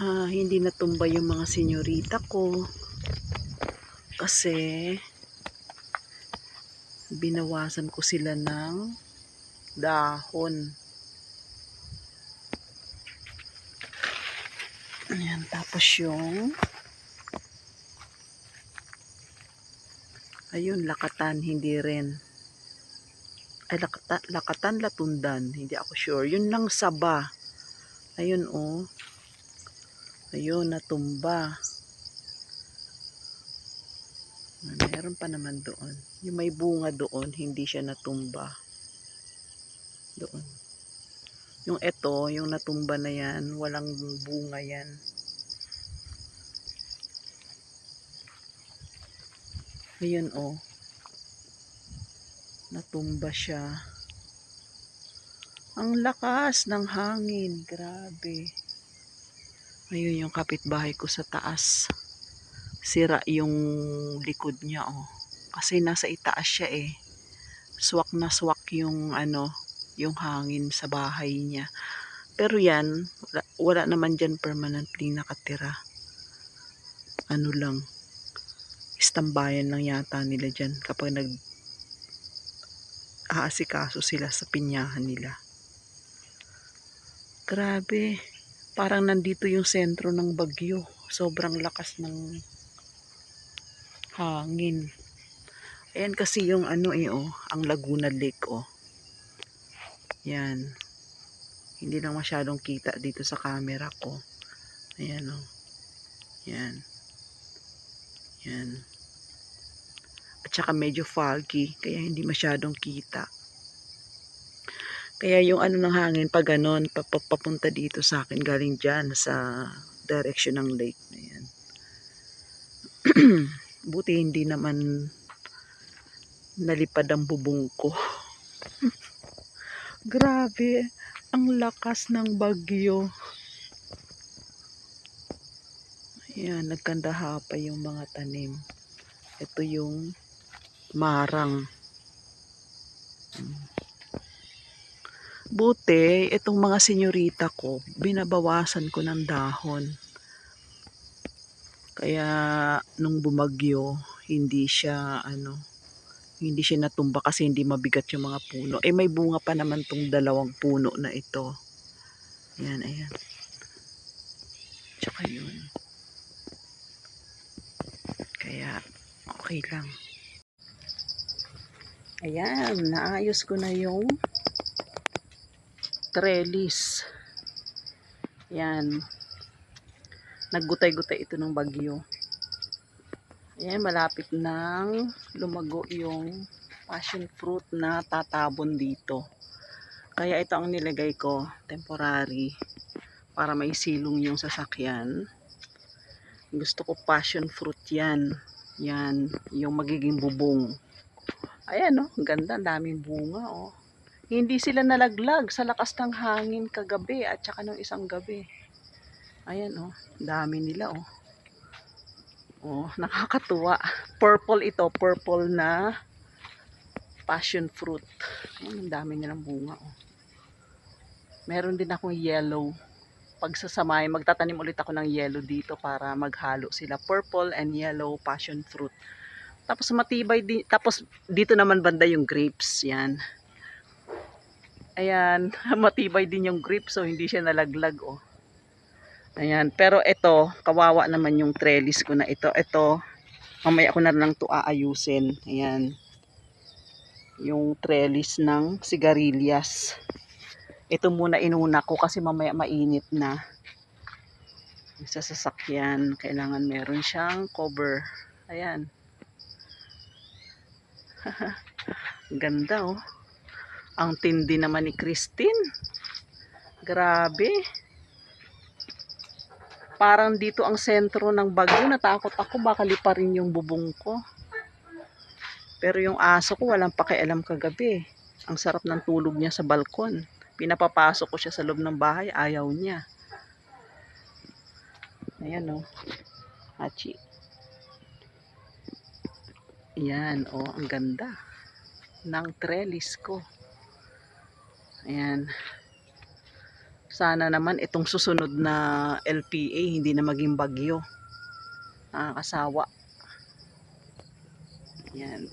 ah, hindi natumba yung mga senyorita ko kasi binawasan ko sila ng dahon. Ayan, tapos yung ayun, lakatan, hindi rin. Ay, lakata, lakatan, latundan. Hindi ako sure. Yun lang saba. Ayun, oh. Ayun, natumba. Meron pa naman doon. Yung may bunga doon, hindi siya natumba. Doon. Yung eto, yung natumba na yan, walang bunga yan. Ayun, oh. Natumba siya. Ang lakas ng hangin. Grabe. Ayun yung kapitbahay ko sa taas. Sira yung likod niya, oh. Kasi nasa itaas siya, eh. Swak na swak yung, ano, yung hangin sa bahay niya. Pero yan, wala, wala naman dyan permanently nakatira. Ano lang, istambayan lang yata nila dyan kapag nag aasikaso sila sa pinyahan nila. Grabe, parang nandito yung sentro ng bagyo. Sobrang lakas ng hangin. Ayan kasi yung ano eh oh, ang Laguna Lake oh. Yan. Hindi lang masyadong kita dito sa camera ko. Ayan oh. Yan. Yan. At saka medyo foggy, kaya hindi masyadong kita. Kaya yung ano ng hangin, pag ganon, papunta dito sa akin, galing dyan sa direction ng lake na yan. Buti hindi naman nalipad ang bubong ko. Grabe, ang lakas ng bagyo. Ayan, nagkandaha pa yung mga tanim. Ito yung marang. Buti, itong mga senyorita ko, binabawasan ko ng dahon. Kaya, nung bumagyo, hindi siya, ano, hindi siya natumba kasi hindi mabigat yung mga puno. Eh, may bunga pa naman tong dalawang puno na ito. Ayan, ayan. Tsaka yun. Kaya, okay lang. Ayan, naayos ko na yung trellis. Yan. Naggutay-gutay ito ng bagyo. Ayan, malapit nang lumago yung passion fruit na tatabon dito. Kaya ito ang nilagay ko, temporary, para may silong yung sasakyan. Gusto ko passion fruit yan. Yan, yung magiging bubong. Ayan, oh, ganda, daming bunga, oh. Hindi sila nalaglag sa lakas ng hangin kagabi at saka nung isang gabi. Ayan oh, dami nila oh. Oh, nakakatuwa. Purple ito, purple na passion fruit. Ayan, ang dami nilang bunga oh. Meron din akong yellow. Pag sasamay, magtatanim ulit ako ng yellow dito para maghalo sila. Purple and yellow passion fruit. Tapos matibay din, tapos dito naman banda yung grapes, yan. Ayan, matibay din yung grip so hindi siya nalaglag oh. Ayan, pero ito, kawawa naman yung trellis ko na ito. Ito, mamaya ko na lang to aayusin. Ayan. Yung trellis ng sigarilyas. Ito muna inuna ko kasi mamaya mainit na. Sa sasakyan, kailangan meron siyang cover. Ayan. Ganda oh. Ang tindi naman ni Christine. Grabe. Parang dito ang sentro ng bagyo. Natakot ako baka liparin yung bubong ko. Pero yung aso ko walang pakialam kagabi. Ang sarap ng tulog niya sa balkon. Pinapapasok ko siya sa loob ng bahay. Ayaw niya. Ayan o. Oh. Hachi. Ayan o. Oh, ang ganda ng trellis ko. Ayan. Sana naman itong susunod na LPA hindi na maging bagyo. Nakakasawa. Yan.